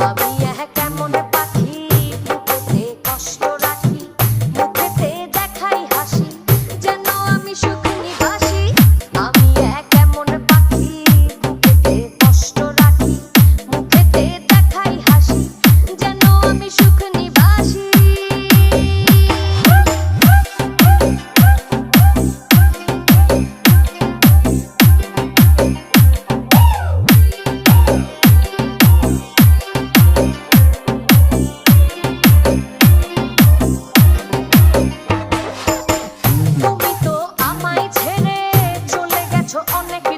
ভাবি হ্যাঁ কেমন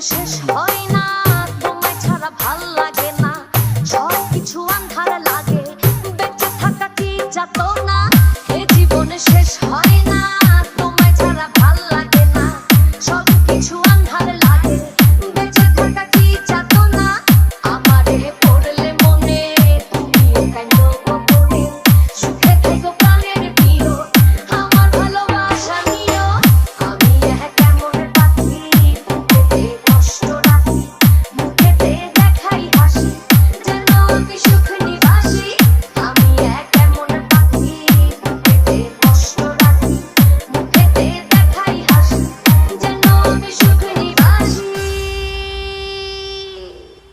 শেষ হয়